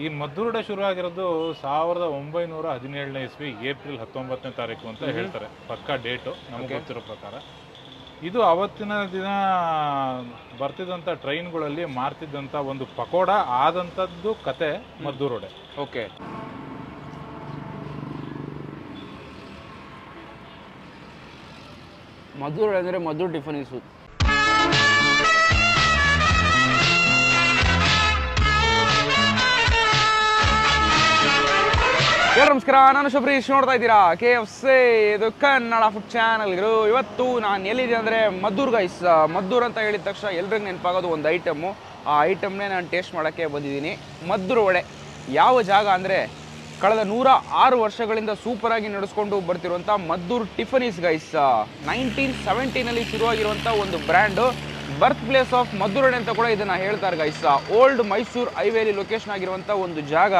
ಈ ಮದ್ದೂರುಡೆ ಶುರು ಆಗಿರೋದು ಸಾವಿರದ ಒಂಬೈನೂರ ಹದಿನೇಳನೇ ಇಸ್ವಿ ಏಪ್ರಿಲ್ ಹತ್ತೊಂಬತ್ತನೇ ತಾರೀಕು ಅಂತ ಹೇಳ್ತಾರೆ. ಪಕ್ಕಾ ಡೇಟು ನಮಗೆ ಗೊತ್ತಿರೋ ಪ್ರಕಾರ. ಇದು ಅವತ್ತಿನ ದಿನ ಬರ್ತಿದ್ದಂಥ ಟ್ರೈನ್ಗಳಲ್ಲಿ ಮಾರ್ತಿದ್ದಂಥ ಒಂದು ಪಕೋಡ ಆದಂಥದ್ದು ಕತೆ ಮದ್ದೂರುಡೆ. ಓಕೆ ಮಧುರ ಅಂದರೆ ಮದ್ದೂರು ಟಿಫನ್ ಎಲ್ಲರೂ ನಮಸ್ಕಾರ, ನಾನು ಶುಭ್ರೀಶ್ ನೋಡ್ತಾ ಇದ್ದೀರಾ? ಕೆ ಎಫ್ ಸಿ ಇದು ಕನ್ನಡ ಫುಡ್ ಚಾನಲ್ಗಳು ಇವತ್ತು ನಾನು ಎಲ್ಲಿದೆ ಅಂದರೆ ಮದ್ದೂರ್ ಗೈಸ್ ಮದ್ದೂರ್ ಅಂತ ಹೇಳಿದ ತಕ್ಷಣ ಎಲ್ರಿಗೂ ನೆನಪಾಗೋದು ಒಂದು ಐಟಮ್ಮು ಆ ಐಟಮ್ನೇ ನಾನು ಟೇಸ್ಟ್ ಮಾಡೋಕ್ಕೆ ಬಂದಿದ್ದೀನಿ. ಮದ್ದೂರು ವಡೆ. ಯಾವ ಜಾಗ ಅಂದರೆ ಕಳೆದ ನೂರ ಆರು ವರ್ಷಗಳಿಂದ ಸೂಪರಾಗಿ ನಡೆಸ್ಕೊಂಡು ಬರ್ತಿರುವಂಥ ಮದ್ದೂರು ಟಿಫನೀಸ್ ಗೈಸ್ ನೈನ್ಟೀನ್ ಸೆವೆಂಟೀನಲ್ಲಿ ಶುರುವಾಗಿರುವಂಥ ಒಂದು brand birth place of Maddur vade ಅಂತ ಕೂಡ ಇದನ್ನು ಹೇಳ್ತಾರೆ ಗೈಸ್ ಓಲ್ಡ್ ಮೈಸೂರು ಹೈವೇಲಿ ಲೊಕೇಶನ್ ಆಗಿರುವಂಥ ಒಂದು ಜಾಗ.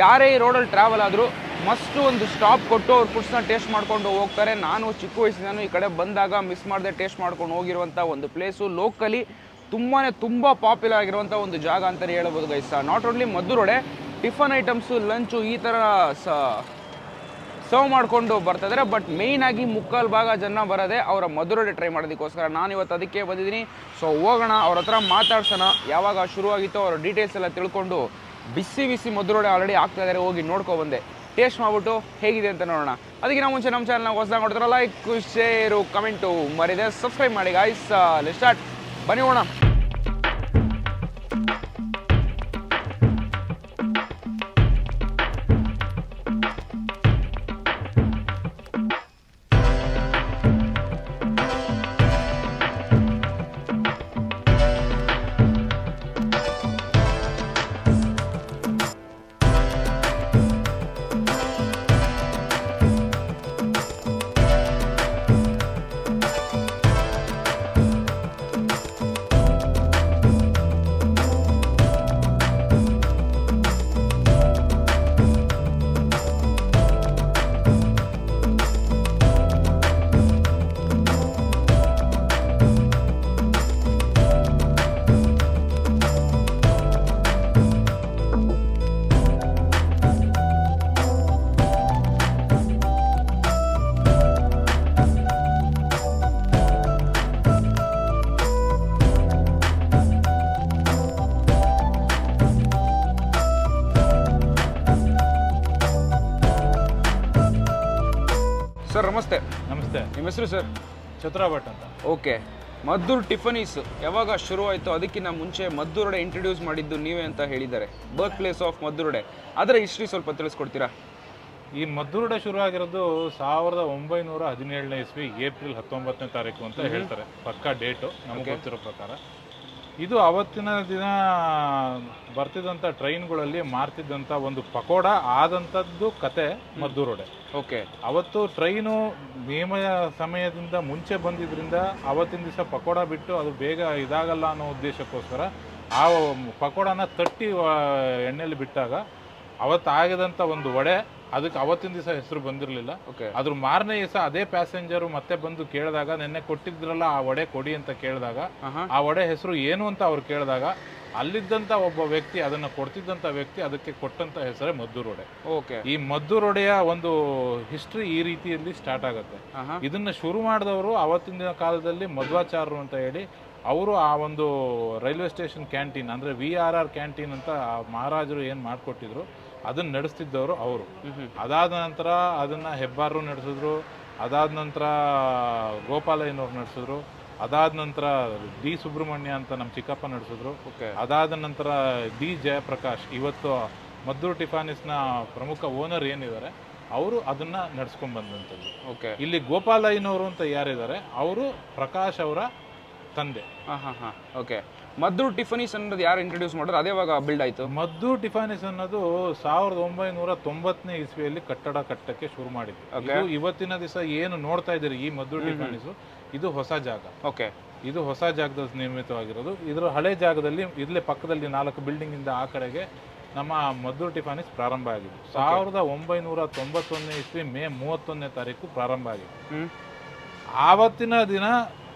ಯಾರೇ ಈ ರೋಡಲ್ಲಿ ಟ್ರಾವೆಲ್ ಆದರೂ ಮಸ್ಟ್ ಒಂದು ಸ್ಟಾಪ್ ಕೊಟ್ಟು ಅವ್ರ ಫುಡ್ಸ್ನ ಟೇಸ್ಟ್ ಮಾಡ್ಕೊಂಡು ಹೋಗ್ತಾರೆ. ನಾನು ಚಿಕ್ಕ ವಯಸ್ಸಿನಾನು ಈ ಕಡೆ ಬಂದಾಗ ಮಿಸ್ ಮಾಡದೆ ಟೇಸ್ಟ್ ಮಾಡ್ಕೊಂಡು ಹೋಗಿರುವಂಥ ಒಂದು ಪ್ಲೇಸು ಲೋಕಲಿ ತುಂಬಾ ತುಂಬ ಪಾಪ್ಯುಲರ್ ಆಗಿರುವಂಥ ಒಂದು ಜಾಗ ಅಂತಲೇ ಹೇಳ್ಬೋದು guys not only Maddur vade tiffin items lunch ಈ ಥರ ಸ ಸರ್ವ್ ಮಾಡಿಕೊಂಡು ಬರ್ತಿದ್ದಾರೆ ಬಟ್ ಮೇಯ್ನ್ ಆಗಿ ಮುಕ್ಕಾಲು ಭಾಗ ಜನ ಬರೋದೆ ಅವರ ಮಧುರಡೆ ಟ್ರೈ ಮಾಡೋದಕ್ಕೋಸ್ಕರ. ನಾನು ಇವತ್ತು ಅದಕ್ಕೆ ಬಂದಿದ್ದೀನಿ. ಸೊ ಹೋಗೋಣ, ಅವ್ರ ಹತ್ರ ಮಾತಾಡ್ಸೋಣ. ಯಾವಾಗ ಶುರುವಾಗಿತ್ತೋ ಅವರ ಡೀಟೇಲ್ಸ್ ಎಲ್ಲ ತಿಳ್ಕೊಂಡು ಬಿಸಿ ಬಿಸಿ ಮಧುರಡೆ ಆಲ್ರೆಡಿ ಆಗ್ತಾ ಇದ್ದಾರೆ ಹೋಗಿ ನೋಡ್ಕೊ ಬಂದೆ. ಟೇಸ್ಟ್ ಮಾಡ್ಬಿಟ್ಟು ಹೇಗಿದೆ ಅಂತ ನೋಡೋಣ. ಅದಕ್ಕಿಂತ ಮುಂಚೆ ನಮ್ಮ ಚಾನಲ್ನ ಹೊಸದಾಗ ನೋಡ್ತಾರ ಲೈಕ್ ಶೇರು ಕಮೆಂಟು ಮರಿದೆ. ಸಬ್ಸ್ಕ್ರೈಬ್ ಮಾಡಿ ಗಾಯ್ಸ್ ಸ್ಟಾರ್ಟ್ ಬನ್ನಿ ಹೋಗೋಣ. ಹೆಸರು ಸರ್? ಚತ್ರ ಭಟ್ ಅಂತ. ಓಕೆ. ಮದ್ದೂರ್ ಟಿಫನೀಸ್ ಯಾವಾಗ ಶುರುವಾಯಿತು ಅದಕ್ಕಿಂತ ಮುಂಚೆ ಮದ್ದೂರಡೆ ಇಂಟ್ರೊಡ್ಯೂಸ್ ಮಾಡಿದ್ದು ನೀವೇ ಅಂತ ಹೇಳಿದ್ದಾರೆ. Birth place of Maddur vade. ಅದರ ಹಿಸ್ಟ್ರಿ ಸ್ವಲ್ಪ ತಿಳಿಸ್ಕೊಡ್ತೀರಾ? ಈ ಮದ್ದೂರಡೆ ಶುರು ಆಗಿರೋದು ಸಾವಿರದ ಒಂಬೈನೂರ ಹದಿನೇಳನೇ ಇಸ್ವಿ ಏಪ್ರಿಲ್ ಹತ್ತೊಂಬತ್ತನೇ ತಾರೀಕು ಅಂತ ಹೇಳ್ತಾರೆ. ಪಕ್ಕಾ ಡೇಟು ನಮಗೆ ಗೊತ್ತಿರೋ ಪ್ರಕಾರ. ಇದು ಅವತ್ತಿನ ದಿನ ಬರ್ತಿದ್ದಂಥ ಟ್ರೈನ್ಗಳಲ್ಲಿ ಮಾರ್ತಿದ್ದಂಥ ಒಂದು ಪಕೋಡ ಆದಂಥದ್ದು ಕತೆ ಮದ್ದೂರೊಡೆ ಓಕೆ. ಅವತ್ತು ಟ್ರೈನು ನಿಯಮ ಸಮಯದಿಂದ ಮುಂಚೆ ಬಂದಿದ್ರಿಂದ ಅವತ್ತಿನ ದಿವಸ ಪಕೋಡ ಬಿಟ್ಟು ಅದು ಬೇಗ ಇದಾಗಲ್ಲ ಅನ್ನೋ ಉದ್ದೇಶಕ್ಕೋಸ್ಕರ ಆ ಪಕೋಡನ ತಟ್ಟಿ ಎಣ್ಣೆಯಲ್ಲಿ ಬಿಟ್ಟಾಗ ಅವತ್ತು ಆಗಿದಂಥ ಒಂದು ವಡೆ ಅದಕ್ಕೆ ಅವತ್ತಿನ ದಿವಸ ಹೆಸರು ಬಂದಿರಲಿಲ್ಲ. ಓಕೆ ಅದ್ರ ಮಾರನೇ ದಿವಸ ಅದೇ ಪ್ಯಾಸೆಂಜರು ಮತ್ತೆ ಬಂದು ಕೇಳಿದಾಗ ನಿನ್ನೆ ಕೊಟ್ಟಿದ್ರಲ್ಲ ಆ ವಡೆ ಕೊಡಿ ಅಂತ ಕೇಳಿದಾಗ. ಆ ವಡೆ ಹೆಸರು ಏನು ಅಂತ ಅವ್ರು ಕೇಳಿದಾಗ ಅಲ್ಲಿದ್ದಂತ ಒಬ್ಬ ವ್ಯಕ್ತಿ ಅದನ್ನ ಕೊಡ್ತಿದ್ದಂತ ವ್ಯಕ್ತಿ ಅದಕ್ಕೆ ಕೊಟ್ಟಂತ ಹೆಸರೇ ಮದ್ದೂರೊಡೆ ಓಕೆ ಈ ಮದ್ದೂರೊಡೆಯ ಒಂದು ಹಿಸ್ಟ್ರಿ ಈ ರೀತಿಯಲ್ಲಿ ಸ್ಟಾರ್ಟ್ ಆಗುತ್ತೆ. ಇದನ್ನ ಶುರು ಮಾಡಿದವರು ಅವತ್ತಿನ ಕಾಲದಲ್ಲಿ ಮಧ್ವಾಚಾರ್ಯರು ಅಂತ ಹೇಳಿ ಅವರು ಆ ಒಂದು ರೈಲ್ವೆ ಸ್ಟೇಷನ್ ಕ್ಯಾಂಟೀನ್ ಅಂದ್ರೆ ವಿ ಆರ್ ಆರ್ ಕ್ಯಾಂಟೀನ್ ಅಂತ ಆ ಮಹಾರಾಜರು ಏನು ಮಾಡಿಕೊಟ್ಟಿದ್ರು ಅದನ್ನ ನಡೆಸ್ತಿದ್ದವರು ಅವರು. ಅದಾದ ನಂತರ ಅದನ್ನ ಹೆಬ್ಬಾರರು ನಡೆಸಿದ್ರು. ಅದಾದ ನಂತರ ಗೋಪಾಲಯ್ಯನವ್ರು ನಡೆಸಿದ್ರು. ಅದಾದ ನಂತರ ಡಿ ಸುಬ್ರಹ್ಮಣ್ಯ ಅಂತ ನಮ್ಮ ಚಿಕ್ಕಪ್ಪ ನಡೆಸಿದ್ರು. ಓಕೆ. ಅದಾದ ನಂತರ ಡಿ ಜಯಪ್ರಕಾಶ್ ಇವತ್ತು ಮದ್ದೂರು ಟಿಫಾನಿಸ್ನ ಪ್ರಮುಖ ಓನರ್ ಏನಿದ್ದಾರೆ ಅವರು ಅದನ್ನ ನಡ್ಸ್ಕೊಂಡ್ ಬಂದಂಥದ್ದು. ಓಕೆ. ಇಲ್ಲಿ ಗೋಪಾಲಯ್ಯನವರು ಅಂತ ಯಾರಿದ್ದಾರೆ ಅವರು ಪ್ರಕಾಶ್ ಅವರ ತಂದೆ. ಹಾಂ ಹಾಂ ಹಾಂ. ಓಕೆ. ಮದ್ದೂರು ಟಿಫನಿಸ್ ಅನ್ನೋದು ಯಾರು ಇಂಟ್ರೊಡ್ಯೂಸ್ ಮಾಡಿದ್ರು? ಅದೇ ಇವಾಗ ಬಿಲ್ಡ್ ಆಯಿತು. ಮದ್ದು ಟಿಫನಿಸ್ ಅನ್ನೋದು ಸಾವಿರದ ಒಂಬೈನೂರ ತೊಂಬತ್ತನೇ ಇಸ್ವಿಯಲ್ಲಿ ಕಟ್ಟಡ ಕಟ್ಟಕ್ಕೆ ಶುರು ಮಾಡಿದ್ದು ಇದು ಇವತ್ತಿನ ದಿವಸ ಏನು ನೋಡ್ತಾ ಇದ್ದೀರಿ ಈ ಮದ್ದು ಟಿಫನಿಸು? ಇದು ಹೊಸ ಜಾಗ. ಓಕೆ ಇದು ಹೊಸ ಜಾಗದಲ್ಲಿ ನಿರ್ಮಿತವಾಗಿರೋದು. ಇದರ ಹಳೆ ಜಾಗದಲ್ಲಿ ಇಲ್ಲೇ ಪಕ್ಕದಲ್ಲಿ ನಾಲ್ಕು ಬಿಲ್ಡಿಂಗ್ ಇಂದ ಆ ಕಡೆಗೆ ನಮ್ಮ ಮದ್ದು ಟಿಫಾನಿಸ್ ಪ್ರಾರಂಭ ಆಗಿದೆ. ಸಾವಿರದ ಒಂಬೈನೂರ ತೊಂಬತ್ತೊಂದನೇ ಇಸ್ವಿ ಮೇ ಮೂವತ್ತೊಂದನೇ ತಾರೀಕು ಪ್ರಾರಂಭ ಆಗಿದೆ. ಆವತ್ತಿನ ದಿನ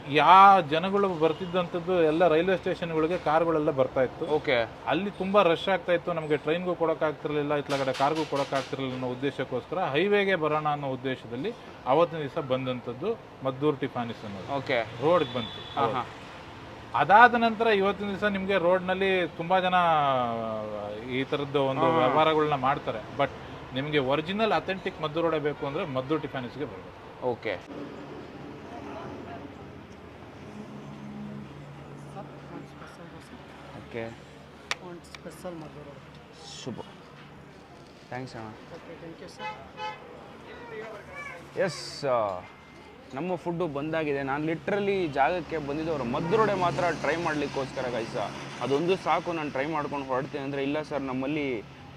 ಯಾವ ಜನಗಳು ಬರ್ತಿದ್ದಂಥದ್ದು ಎಲ್ಲ ರೈಲ್ವೆ ಸ್ಟೇಷನ್ಗಳಿಗೆ ಕಾರ್ಗಳೆಲ್ಲ ಬರ್ತಾ ಇತ್ತು. ಓಕೆ. ಅಲ್ಲಿ ತುಂಬಾ ರಶ್ ಆಗ್ತಾ ಇತ್ತು. ನಮಗೆ ಟ್ರೈನ್ಗೂ ಕೊಡೋಕ್ಕಾಗ್ತಿರ್ಲಿಲ್ಲ ಇತ್ಲ ಕಡೆ ಕಾರ್ಗೂ ಕೊಡೋಕ್ಕಾಗ್ತಿರ್ಲಿಲ್ಲ ಅನ್ನೋ ಉದ್ದೇಶಕ್ಕೋಸ್ಕರ ಹೈವೇಗೆ ಬರೋಣ ಅನ್ನೋ ಉದ್ದೇಶದಲ್ಲಿ ಅವತ್ತಿನ ದಿವಸ ಬಂದಂಥದ್ದು ಮದ್ದೂರ್ ಟಿಫಾನಿಸ್ ಅನ್ನೋದು. ಓಕೆ. ರೋಡ್ಗೆ ಬಂತು. ಹಾಂ ಹಾಂ. ಅದಾದ ನಂತರ ಇವತ್ತಿನ ದಿವಸ ನಿಮಗೆ ರೋಡ್ನಲ್ಲಿ ತುಂಬಾ ಜನ ಈ ಥರದ್ದು ಒಂದು ವ್ಯವಹಾರಗಳನ್ನ ಮಾಡ್ತಾರೆ. ಬಟ್ ನಿಮಗೆ ಒರಿಜಿನಲ್ ಅಥೆಂಟಿಕ್ ಮದ್ದು ರೋಡೇ ಬೇಕು ಅಂದರೆ ಮದ್ದೂರು ಟಿಫಾನಿಸ್ಗೆ ಬರಬೇಕು. ಓಕೆ. ಓಕೆ. ಸ್ಪೆಷಲ್ ಮಾಡಿದ್ರು ಶುಭ. ಥ್ಯಾಂಕ್ಸ್ ಅಣ್ಣ. Okay thank you sir yes ನಮ್ಮ ಫುಡ್ಡು ಬಂದಾಗಿದೆ. ನಾನು ಲಿಟ್ರಲಿ ಜಾಗಕ್ಕೆ ಬಂದಿದ್ದವರು ಮದ್ರೋಡೆ ಮಾತ್ರ ಟ್ರೈ ಮಾಡಲಿಕ್ಕೋಸ್ಕರ ಗೈಸ ಅದೊಂದು ಸಾಕು ನಾನು ಟ್ರೈ ಮಾಡ್ಕೊಂಡು ಹೊರಡ್ತೀನಿ ಅಂದರೆ ಇಲ್ಲ ಸರ್ ನಮ್ಮಲ್ಲಿ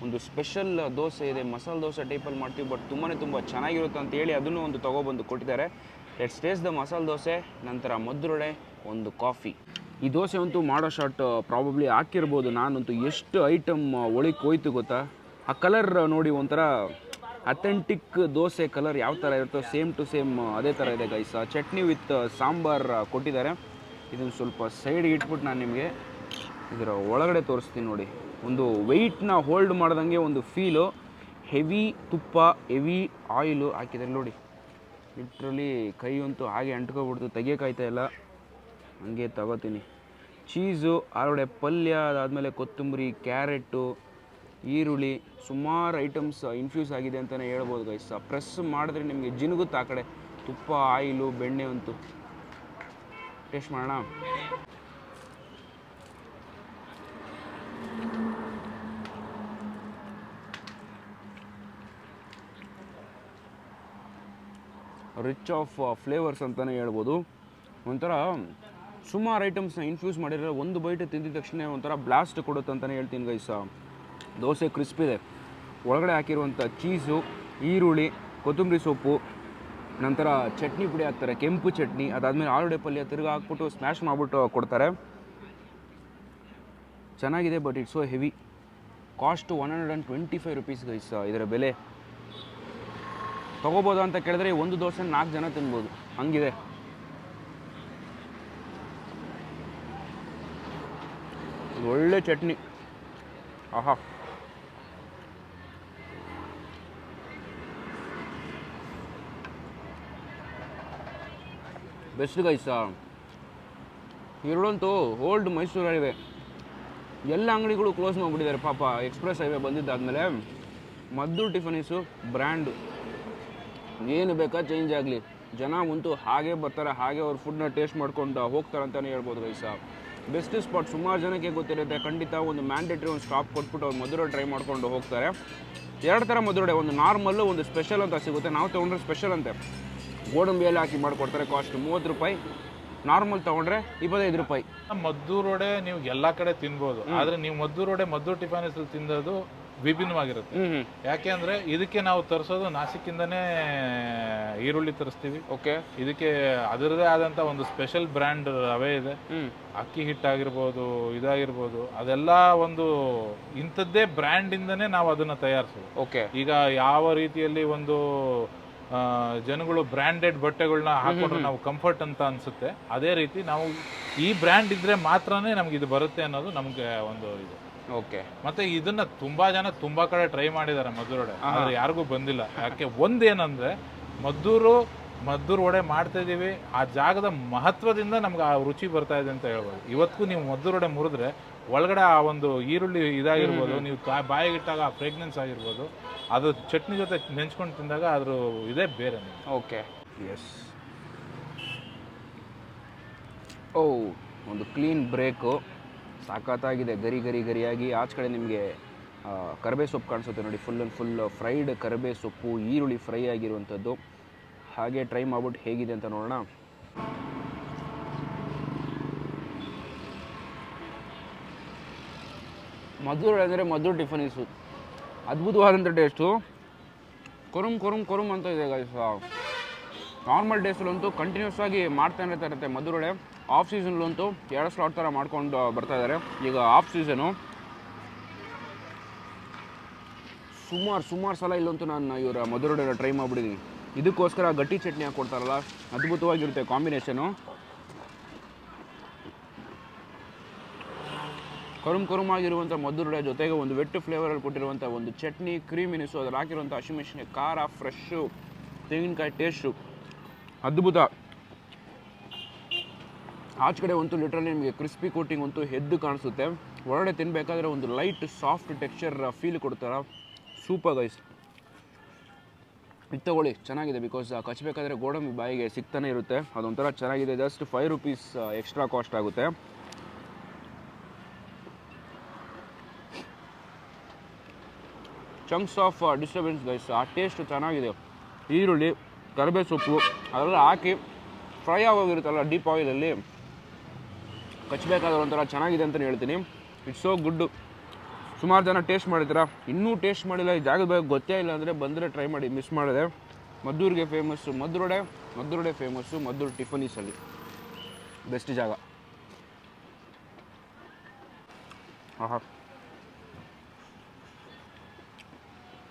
ಒಂದು ಸ್ಪೆಷಲ್ ದೋಸೆ ಇದೆ. ಮಸಾಲೆ ದೋಸೆ ಟೈಪಲ್ಲಿ ಮಾಡ್ತೀವಿ ಬಟ್ ತುಂಬಾ ತುಂಬ ಚೆನ್ನಾಗಿರುತ್ತೆ ಅಂತ ಹೇಳಿ ಅದನ್ನು ಒಂದು ತೊಗೊಬಂದು ಕೊಟ್ಟಿದ್ದಾರೆ. Let's taste the masala dosa ನಂತರ ಮದ್ರೋಡೆ ಒಂದು ಕಾಫಿ ಈ ದೋಸೆ ಅಂತೂ ಮಾಡೋ ಶಾರ್ಟ್ ಪ್ರಾಬಬ್ಲಿ ಹಾಕಿರ್ಬೋದು ನಾನಂತೂ. ಎಷ್ಟು ಐಟಮ್ ಒಳಗೆ ಹೋಯ್ತು ಗೊತ್ತಾ? ಆ ಕಲರ್ ನೋಡಿ ಒಂಥರ ಅಥೆಂಟಿಕ್ ದೋಸೆ ಕಲರ್ ಯಾವ ಥರ ಇರುತ್ತೋ ಸೇಮ್ ಟು ಸೇಮ್ ಅದೇ ಥರ ಇದೆ ಗೈಸ್ ಚಟ್ನಿ ವಿತ್ ಸಾಂಬಾರ್ ಕೊಟ್ಟಿದ್ದಾರೆ. ಇದನ್ನು ಸ್ವಲ್ಪ ಸೈಡ್ಗೆ ಇಟ್ಬಿಟ್ಟು ನಾನು ನಿಮಗೆ ಇದರ ಒಳಗಡೆ ತೋರಿಸ್ತೀನಿ ನೋಡಿ. ಒಂದು ವೆಯ್ಟ್ನ ಹೋಲ್ಡ್ ಮಾಡ್ದಂಗೆ ಒಂದು ಫೀಲು ಹೆವಿ ತುಪ್ಪ ಹೆವಿ ಆಯಿಲು ಹಾಕಿದ್ದಾರೆ ನೋಡಿ. ಲಿಟ್ರಲಿ ಕೈ ಅಂತೂ ಹಾಗೆ ಅಂಟ್ಕೊಬಿಡ್ತು ತೆಗಿಯೋಕ್ಕಾಯ್ತಾ ಇಲ್ಲ. ಹಂಗೆ ತಗೋತೀನಿ. ಚೀಸು, ಆಲೂಗಡ್ಡೆ ಪಲ್ಯ, ಅದಾದಮೇಲೆ ಕೊತ್ತಂಬರಿ ಕ್ಯಾರೆಟು ಈರುಳ್ಳಿ, ಸುಮಾರು ಐಟಮ್ಸ್ ಇನ್ಫ್ಯೂಸ್ ಆಗಿದೆ ಅಂತಲೇ ಹೇಳ್ಬೋದು ಗೈಸ್ ಪ್ರೆಸ್ ಮಾಡಿದ್ರೆ ನಿಮಗೆ ಜಿನುಗುತ್ತೆ ಆ ಕಡೆ. ತುಪ್ಪ, ಆಯಿಲು, ಬೆಣ್ಣೆ ಅಂತೂ. ಟೇಸ್ಟ್ ಮಾಡೋಣ? ರಿಚ್ ಆಫ್ ಫ್ಲೇವರ್ಸ್ ಅಂತಲೇ ಹೇಳ್ಬೋದು. ಒಂಥರ ಸುಮಾರು ಐಟಮ್ಸ್ನ ಇನ್ಫ್ಯೂಸ್ ಮಾಡಿರೋ ಒಂದು ಬೈಟ್ ತಿಂದಿದ ತಕ್ಷಣ ಒಂಥರ ಬ್ಲಾಸ್ಟ್ ಕೊಡುತ್ತೆ ಅಂತಲೇ ಹೇಳ್ತೀನಿ ಗೈಸ ದೋಸೆ ಕ್ರಿಸ್ಪ್ ಇದೆ. ಒಳಗಡೆ ಹಾಕಿರುವಂಥ ಚೀಸು ಈರುಳ್ಳಿ, ಕೊತ್ತಂಬರಿ ಸೊಪ್ಪು, ನಂತರ ಚಟ್ನಿ ಪುಡಿ ಹಾಕ್ತಾರೆ, ಕೆಂಪು ಚಟ್ನಿ. ಅದಾದಮೇಲೆ ಆಲೂಡೆ ಪಲ್ಯ ತಿರ್ಗಿ ಹಾಕ್ಬಿಟ್ಟು ಸ್ಮ್ಯಾಶ್ ಮಾಡಿಬಿಟ್ಟು ಕೊಡ್ತಾರೆ. ಚೆನ್ನಾಗಿದೆ but it's so heavy cost one hundred and twenty five rupees guys ಇದರ ಬೆಲೆ. ತೊಗೋಬೋದಾ ಅಂತ ಕೇಳಿದ್ರೆ ಒಂದು ದೋಸೆ ನಾಲ್ಕು ಜನ ತಿನ್ಬೋದು. ಹಂಗಿದೆ. ಒಳ್ಳೆ ಚಟ್ನಿ. ಆಹಾ. ಬೆಸ್ಟ್ ಗೈಸ ಇರಡಂತೂ ಓಲ್ಡ್ ಮೈಸೂರಲ್ಲಿವೆ. ಎಲ್ಲ ಅಂಗಡಿಗಳು ಕ್ಲೋಸ್ ಮಾಡಿಬಿಟ್ಟಿದ್ದಾರೆ. ಪಾಪ ಎಕ್ಸ್ಪ್ರೆಸ್ ಹೈವೇ ಬಂದಿದ್ದಾದಮೇಲೆ ಮದ್ದು, ಟಿಫನೀಸು ಬ್ರ್ಯಾಂಡು ಏನು ಬೇಕಾ ಚೇಂಜ್ ಆಗಲಿ. ಜನ ಅಂತೂ ಹಾಗೆ ಬರ್ತಾರೆ, ಹಾಗೆ ಅವ್ರ ಫುಡ್ನ ಟೇಸ್ಟ್ ಮಾಡ್ಕೊಂಡು ಹೋಗ್ತಾರೆ ಅಂತಲೇ ಹೇಳ್ಬೋದು ಗೈಸ ಬೆಸ್ಟ್ ಸ್ಪಾಟ್ ಸುಮಾರು ಜನಕ್ಕೆ ಗೊತ್ತಿರುತ್ತೆ. ಖಂಡಿತ ಒಂದು ಮ್ಯಾಂಡೇಟ್ರಿ ಒಂದು ಸ್ಟಾಪ್ ಕೊಟ್ಬಿಟ್ಟು ಅವ್ರು ಮಧುರ ಟ್ರೈ ಮಾಡ್ಕೊಂಡು ಹೋಗ್ತಾರೆ. ಎರಡು ಥರ ಮಧುರಡೆ ಒಂದು ನಾರ್ಮಲ್ಲು ಒಂದು ಸ್ಪೆಷಲ್ ಅಂತ ಸಿಗುತ್ತೆ. ನಾವು ತೊಗೊಂಡ್ರೆ ಸ್ಪೆಷಲ್ ಅಂತೆ. ಗೋಡಂಬಿಯಲ್ಲಿ ಹಾಕಿ ಮಾಡಿಕೊಡ್ತಾರೆ ಕಾಸ್ಟ್ ಮೂವತ್ತು ರೂಪಾಯಿ. ನಾರ್ಮಲ್ ತೊಗೊಂಡ್ರೆ ಇಪ್ಪತ್ತೈದು ರೂಪಾಯಿ. ಮದ್ದೂರು ವಡೆ ನೀವು ಎಲ್ಲ ಕಡೆ ತಿನ್ಬೋದು. ಆದರೆ ನೀವು ಮದ್ದೂರು ವಡೆ ಮದ್ದೂರು ಟಿಫಾನಿಸ್ ತಿಂದದ್ದು ವಿಭಿನ್ನವಾಗಿರುತ್ತೆ. ಯಾಕೆ ಅಂದ್ರೆ ಇದಕ್ಕೆ ನಾವು ತರಿಸೋದು ನಾಸಿಕ್ಕಿಂದನೇ ಈರುಳ್ಳಿ ತರಿಸ್ತೀವಿ. ಓಕೆ. ಇದಕ್ಕೆ ಅದರದೇ ಆದಂತ ಒಂದು ಸ್ಪೆಷಲ್ ಬ್ರ್ಯಾಂಡ್ ರವೆ ಇದೆ. ಅಕ್ಕಿ ಅಕ್ಕಿ ಹಿಟ್ಟಾಗಿರ್ಬೋದು ಇದಾಗಿರ್ಬೋದು ಅದೆಲ್ಲ ಒಂದು ಇಂಥದ್ದೇ ಬ್ರ್ಯಾಂಡ್ ಇಂದನೇ ನಾವು ಅದನ್ನ ತಯಾರಿಸೋದು. ಓಕೆ. ಈಗ ಯಾವ ರೀತಿಯಲ್ಲಿ ಒಂದು ಜನಗಳು ಬ್ರ್ಯಾಂಡೆಡ್ ಬಟ್ಟೆಗಳನ್ನ ಹಾಕೊಂಡ್ರೆ ನಾವು ಕಂಫರ್ಟ್ ಅಂತ ಅನ್ಸುತ್ತೆ. ಅದೇ ರೀತಿ ನಾವು ಈ ಬ್ರ್ಯಾಂಡ್ ಇದ್ರೆ ಮಾತ್ರನೇ ನಮ್ಗೆ ಇದು ಬರುತ್ತೆ ಅನ್ನೋದು ನಮ್ಗೆ ಒಂದು ಇದು. ಓಕೆ ಮತ್ತೆ ಇದನ್ನ ತುಂಬಾ ಜನ ತುಂಬಾ ಕಡೆ ಟ್ರೈ ಮಾಡಿದ್ದಾರೆ ಮದ್ದೂರೊಡೆ. ಆದ್ರೆ ಯಾರಿಗೂ ಬಂದಿಲ್ಲ. ಯಾಕೆ? ಒಂದೇನಂದ್ರೆ ಮದ್ದೂರು ಮದ್ದೂರು ವಡೆ ಮಾಡ್ತಾ ಇದೀವಿ. ಆ ಜಾಗದ ಮಹತ್ವದಿಂದ ನಮ್ಗೆ ಆ ರುಚಿ ಬರ್ತಾ ಇದೆ ಅಂತ ಹೇಳ್ಬೋದು. ಇವತ್ತಿಗೂ ನೀವು ಮದ್ದೂರು ವಡೆ ಮುರಿದ್ರೆ ಒಳಗಡೆ ಆ ಒಂದು ಈರುಳ್ಳಿ ಇದಾಗಿರ್ಬೋದು ನೀವು ಬಾಯಿಗೆ ಇಟ್ಟಾಗ ಆ ಪ್ರೆಗ್ನೆನ್ಸ್ ಆಗಿರ್ಬೋದು ಅದು ಚಟ್ನಿ ಜೊತೆ ನೆಂಚ್ಕೊಂಡು ತಿಂದಾಗ ಅದ್ರ ಇದೇ ಬೇರೆ ಓಕೆ ಎಸ್ ಓ ಒಂದು ಕ್ಲೀನ್ ಬ್ರೇಕು ಸಾಕತ್ತಾಗಿದೆ ಗರಿ ಗರಿ ಗರಿಯಾಗಿ. ಆಚೆ ಕಡೆ ನಿಮಗೆ ಕರಿಬೇ ಸೊಪ್ಪು ಕಾಣಿಸುತ್ತೆ ನೋಡಿ ಫುಲ್ ಆ್ಯಂಡ್ ಫುಲ್ ಫ್ರೈಡ್ ಕರಿಬೇ ಸೊಪ್ಪು, ಈರುಳ್ಳಿ ಫ್ರೈ ಆಗಿರುವಂಥದ್ದು. ಹಾಗೆ ಟ್ರೈ ಮಾಡ್ಬಿಟ್ಟು ಹೇಗಿದೆ ಅಂತ ನೋಡೋಣ. ಮಧುರ ಅಂದರೆ ಮದ್ದೂರು ಇಸು. ಅದ್ಭುತವಾದಂಥ ಟೇಸ್ಟು ಕೊರುಮ್ ಕೊರುಮ್ ಕೊರುಮ್ ಅಂತ ಇದೆ ಗೈಸ್ ನಾರ್ಮಲ್ ಡೇಸಲ್ಲಂತೂ ಕಂಟಿನ್ಯೂಸ್ ಆಗಿ ಮಾಡ್ತಾನೆ ಇರುತ್ತೆ ಮಧುರಳೆ. ಆಫ್ ಸೀಸನ್ಲಂತೂ ಎರಡು ಸ್ಲಾಟ್ ಥರ ಮಾಡ್ಕೊಂಡು ಬರ್ತಾ ಇದ್ದಾರೆ. ಈಗ ಆಫ್ ಸೀಸನು ಸುಮಾರು ಸುಮಾರು ಸಲ ಇಲ್ಲಂತೂ ನಾನು ಇವರ ಮಧುರಡೆಲ್ಲ ಟ್ರೈ ಮಾಡಿಬಿಟ್ಟಿದ್ದೀನಿ ಇದಕ್ಕೋಸ್ಕರ ಗಟ್ಟಿ ಚಟ್ನಿ ಹಾಕ್ಕೊಡ್ತಾರಲ್ಲ ಅದ್ಭುತವಾಗಿರುತ್ತೆ ಕಾಂಬಿನೇಷನು. ಕರುಮ್ ಕರುಮಾಗಿರುವಂಥ ಮಧುರಡೆ ಜೊತೆಗೆ ಒಂದು ವೆಟ್ಟು ಫ್ಲೇವರಲ್ಲಿ ಕೊಟ್ಟಿರುವಂಥ ಒಂದು ಚಟ್ನಿ ಕ್ರೀಮಿನಿಸು ಅದ್ರಲ್ಲಿ ಹಾಕಿರುವಂಥ ಹಸಿಮೆಣಸಿನ ಖಾರ ಫ್ರೆಶ್ಶು ತೆಂಗಿನಕಾಯಿ ಟೇಸ್ಟು ಅದ್ಭುತ. ಆಚೆ ಕಡೆ ಅಂತೂ ಲಿಟ್ರಲಿ ನಿಮಗೆ ಕ್ರಿಸ್ಪಿ ಕೋಟಿಂಗ್ ಅಂತೂ ಎದ್ದು ಕಾಣಿಸುತ್ತೆ. ಒಳಗಡೆ ತಿನ್ನಬೇಕಾದ್ರೆ ಒಂದು ಲೈಟ್ ಸಾಫ್ಟ್ ಟೆಕ್ಸ್ಚರ್ ಫೀಲ್ ಕೊಡ್ತಾರ. ಸೂಪರ್ ಗೈಸ್ ಇದು ತಗೊಳ್ಳಿ, ಚೆನ್ನಾಗಿದೆ ಬಿಕಾಸ್ ಕಚ್ಚಬೇಕಾದ್ರೆ ಗೋಡಂಬಿ ಬಾಯಿಗೆ ಸಿಗ್ತಾನೆ ಇರುತ್ತೆ. ಅದೊಂಥರ ಚೆನ್ನಾಗಿದೆ. Just five rupees extra cost ಆಗುತ್ತೆ. ಚಂಕ್ಸ್ ಆಫ್ ಡಿಸ್ಟರ್ಬೆನ್ಸ್ ಗೈಸ್ ಆ ಟೇಸ್ಟ್ ಚೆನ್ನಾಗಿದೆ. ಈರುಳ್ಳಿ. ಕರಿಬೇವು ಸೊಪ್ಪು ಅದೆಲ್ಲ ಹಾಕಿ ಫ್ರೈ ಆಗೋಗಿರುತ್ತಲ್ಲ ಡೀಪ್ ಆಯಿಲಲ್ಲಿ ಕಚ್ಚಬೇಕಾದ್ರೆ ಒಂಥರ ಚೆನ್ನಾಗಿದೆ ಅಂತಲೇ ಹೇಳ್ತೀನಿ. ಇಟ್ಸ್ ಸೋ ಗುಡ್ ಸುಮಾರು ಜನ ಟೇಸ್ಟ್ ಮಾಡಿದ್ದೀರಾ? ಇನ್ನೂ ಟೇಸ್ಟ್ ಮಾಡಿಲ್ಲ. ಈ ಜಾಗದ ಬಗ್ಗೆ ಗೊತ್ತೇ ಇಲ್ಲ ಅಂದರೆ ಬಂದರೆ ಟ್ರೈ ಮಾಡಿ ಮಿಸ್ ಮಾಡಿದೆ. ಮದ್ದೂರಿಗೆ ಫೇಮಸ್ಸು ಮದ್ರೋಡೆ ಮದ್ರೋಡೆ ಫೇಮಸ್ಸು ಮದ್ದೂರು ಟಿಫನೀಸಲ್ಲಿ ಬೆಸ್ಟ್ ಜಾಗ. ಆಹಾ.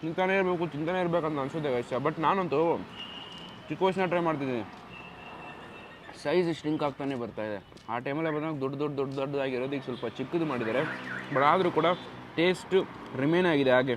ತಿಂತಾನೆ ಇರಬೇಕು, ತಿಂತಾನೆ ಇರಬೇಕಂತ ಅನ್ಸುತ್ತೆ ಗೈಸ್ ಬಟ್ ನಾನಂತೂ ಚಿಕ್ಕ ವಯಸ್ಸಿನ ಟ್ರೈ ಮಾಡ್ತಿದ್ದೀನಿ. ಸೈಜ್ ಶ್ರಿಂಕ್ ಆಗ್ತಾನೆ ಬರ್ತಾ ಇದೆ. ಆ ಟೈಮಲ್ಲಿ ಬಂದಾಗ ದೊಡ್ಡ ದೊಡ್ಡ ದೊಡ್ಡ ದೊಡ್ಡದಾಗಿರೋದು ಈಗ ಸ್ವಲ್ಪ ಚಿಕ್ಕದು ಮಾಡಿದ್ದಾರೆ. ಬಟ್ ಆದರೂ ಕೂಡ ಟೇಸ್ಟ್ ರಿಮೇನ್ ಆಗಿದೆ ಹಾಗೆ.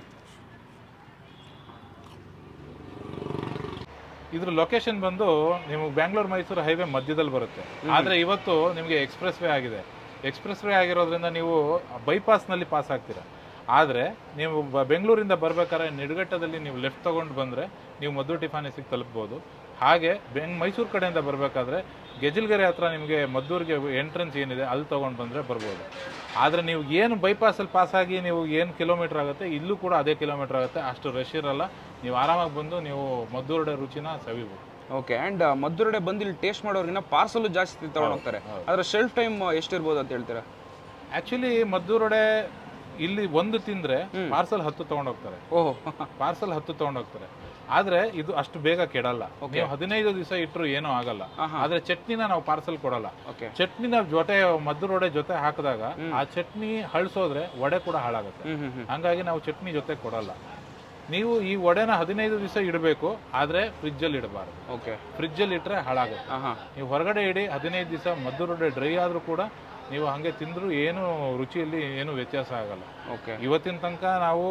ಇದ್ರ ಲೊಕೇಶನ್ ಬಂದು ನಿಮಗೆ ಬ್ಯಾಂಗ್ಳೂರ್ ಮೈಸೂರು ಹೈವೇ ಮಧ್ಯದಲ್ಲಿ ಬರುತ್ತೆ. ಆದ್ರೆ ಇವತ್ತು ನಿಮಗೆ ಎಕ್ಸ್ಪ್ರೆಸ್ ವೇ ಆಗಿದೆ. ಎಕ್ಸ್ಪ್ರೆಸ್ ವೇ ಆಗಿರೋದ್ರಿಂದ ನೀವು ಬೈಪಾಸ್ನಲ್ಲಿ ಪಾಸ್ ಆಗ್ತೀರಾ. ಆದರೆ ನೀವು ಬ- ಬೆಂಗಳೂರಿಂದ ಬರ್ಬೇಕಾದ್ರೆ ನಿಡಘಟ್ಟದಲ್ಲಿ ನೀವು ಲೆಫ್ಟ್ ತಗೊಂಡು ಬಂದರೆ ನೀವು ಮದ್ದೂರು ಟಿಫಾನಿಸಿಗೆ ತಲುಪ್ಬೋದು. ಹಾಗೆ ಬೆಂಗ್ ಮೈಸೂರು ಕಡೆಯಿಂದ ಬರಬೇಕಾದ್ರೆ ಗೆಜಲ್ಗೆರೆ ಹತ್ರ ನಿಮಗೆ ಮದ್ದೂರಿಗೆ ಎಂಟ್ರೆನ್ಸ್ ಏನಿದೆ ಅಲ್ಲಿ ತೊಗೊಂಡು ಬಂದರೆ ಬರ್ಬೋದು. ಆದರೆ ನೀವು ಏನು ಬೈಪಾಸಲ್ಲಿ ಪಾಸಾಗಿ ಆಗಿ ನೀವು ಏನು ಕಿಲೋಮೀಟ್ರ್ ಆಗುತ್ತೆ ಇಲ್ಲೂ ಕೂಡ ಅದೇ ಕಿಲೋಮೀಟ್ರ್ ಆಗುತ್ತೆ. ಅಷ್ಟು ರಶ್ ಇರಲ್ಲ. ನೀವು ಆರಾಮಾಗಿ ಬಂದು ನೀವು ಮದ್ದೂರುಡೆ ರುಚಿನ ಸವಿಬೋದು. ಓಕೆ ಆ್ಯಂಡ್ ಮದ್ದೂರಡೆ ಬಂದು ಇಲ್ಲಿ ಟೇಸ್ಟ್ ಮಾಡೋರಿಗಿನ್ನ ಪಾರ್ಸಲ್ ಜಾಸ್ತಿ ತೊಗೊಂಡೋಗ್ತಾರೆ ಹೋಗ್ತಾರೆ. ಅದರ ಶೆಲ್ಫ್ ಟೈಮ್ ಎಷ್ಟಿರ್ಬೋದು ಅಂತ ಹೇಳ್ತೀರಾ? ಆ್ಯಕ್ಚುಲಿ ಮದ್ದೂರುಡೆ ಇಲ್ಲಿ ಒಂದು ತಿಂದ್ರೆ ಪಾರ್ಸಲ್ ಹತ್ತು ತೊಗೊಂಡೋಗ್ತಾರೆ ಓಹ್. ಪಾರ್ಸಲ್ ಹತ್ತು ತಗೊಂಡೋಗ್ತಾರೆ ಆದ್ರೆ ಇದು ಅಷ್ಟು ಬೇಗ ಕೆಡಲ್ಲ. ನೀವು ಹದಿನೈದು ದಿವಸ ಇಟ್ಟರು ಏನೂ ಆಗಲ್ಲ. ಆದ್ರೆ ಚಟ್ನಿನ ನಾವು ಪಾರ್ಸಲ್ ಕೊಡಲ್ಲ. ಚಟ್ನಿನ ಜೊತೆ ಮದ್ದುರೋಡೆ ಜೊತೆ ಹಾಕಿದಾಗ ಆ ಚಟ್ನಿ ಹಳ್ಸೋದ್ರೆ ವಡೆ ಕೂಡ ಹಾಳಾಗುತ್ತೆ. ಹಂಗಾಗಿ ನಾವು ಚಟ್ನಿ ಜೊತೆ ಕೊಡಲ್ಲ. ನೀವು ಈ ವಡೆನ ಹದಿನೈದು ದಿವಸ ಇಡಬೇಕು ಆದ್ರೆ ಫ್ರಿಜ್ಜಲ್ಲಿ ಇಡಬಾರ್ದು. ಓಕೆ ಫ್ರಿಜ್ಜಲ್ಲಿ ಇಟ್ಟರೆ ಹಾಳಾಗುತ್ತೆ. ಹಾಂ ಹಾಂ ನೀವು ಹೊರಗಡೆ ಇಡಿ ಹದಿನೈದು ದಿವಸ ಮದ್ದುರೋಡೆ ಡ್ರೈ ಆದರೂ ಕೂಡ ನೀವು ಹಂಗೆ ತಿಂದರೂ ಏನು ರುಚಿಯಲ್ಲಿ ಏನು ವ್ಯತ್ಯಾಸ ಆಗಲ್ಲ. ಓಕೆ ಇವತ್ತಿನ ತನಕ ನಾವು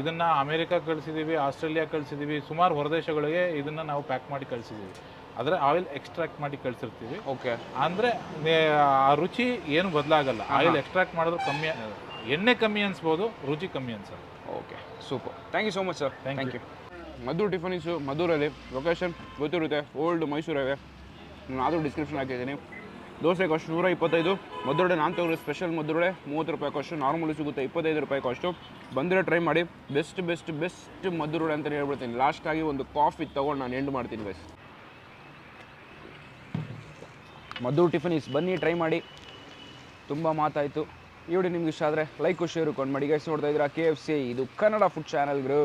ಇದನ್ನ ಅಮೇರಿಕಾ ಕಳಿಸಿದೀವಿ ಆಸ್ಟ್ರೇಲಿಯಾ ಕಳಿಸಿದೀವಿ ಸುಮಾರು ಹೊರದೇಶಗಳಿಗೆ ಇದನ್ನ ನಾವು ಪ್ಯಾಕ್ ಮಾಡಿ ಕಳಿಸಿದೀವಿ. ಆದರೆ ಆಯಿಲ್ ಎಕ್ಸ್ಟ್ರಾಕ್ಟ್ ಮಾಡಿ ಕಳಿಸಿರ್ತೀವಿ. ಓಕೆ ಅಂದರೆ ಆ ರುಚಿ ಏನು ಬದಲಾಗಲ್ಲ. ಆಯಿಲ್ ಎಕ್ಸ್ಟ್ರಾಕ್ಟ್ ಮಾಡಿದ್ರು ಕಮ್ಮಿ ಎಣ್ಣೆ ಕಮ್ಮಿ ಅನಿಸ್ಬೋದು ರುಚಿ ಕಮ್ಮಿ ಅನ್ಸಲ್ಲ. Okay super thank you so much sir thank you Madhu tiffins ಮಧುರಲ್ಲಿ location ಗೊತ್ತಿರುತ್ತೆ ಓಲ್ಡ್ ಮೈಸೂರು ಹೈವೇ ನಾನು ಆದರೂ ಡಿಸ್ಕ್ರಿಪ್ಷನ್ ಹಾಕಿದ್ದೀನಿ. ದೋಸೆ ಕಾಸ್ಟ್ ನೂರ ಇಪ್ಪತ್ತೈದು, ಮದ್ದೂರಡೆ ನಾನು ತಗೊಳ್ಳೋ ಸ್ಪೆಷಲ್ ಮದ್ದೂರಡೆ ಮೂವತ್ತು ರೂಪಾಯಿ ಕಾಸ್ಟು ನಾರ್ಮಲಿ ಸಿಗುತ್ತೆ ಇಪ್ಪತ್ತೈದು ರೂಪಾಯಿ ಕಾಸ್ಟು ಬಂದರೆ ಟ್ರೈ ಮಾಡಿ ಬೆಸ್ಟ್ ಬೆಸ್ಟ್ ಬೆಸ್ಟ್ ಮದ್ದೂರಡೆ ಅಂತಲೇ ಹೇಳ್ಬಿಡ್ತೀನಿ. ಲಾಸ್ಟಾಗಿ ಒಂದು ಕಾಫಿ ತೊಗೊಂಡು ನಾನು ಎಂಡ್ ಮಾಡ್ತೀನಿ ಗೈಸ್ ಮದ್ದೂರು ಟಿಫಿನಿಸ್ ಬನ್ನಿ ಟ್ರೈ ಮಾಡಿ. ತುಂಬ ಮಾತಾಯಿತು. ಈ ವಿಡಿಯೋ ನಿಮ್ಗೆ ಇಷ್ಟ ಆದರೆ ಲೈಕ್ ಶೇರು ಕೊಂಡು ಮಾಡಿ. ಗೈಸ್ ನೋಡ್ತಾ ಇದ್ದೀರಾ ಕೆ ಎಫ್ ಸಿ ಇದು ಕನ್ನಡ ಫುಡ್ ಚಾನಲ್ಗಳು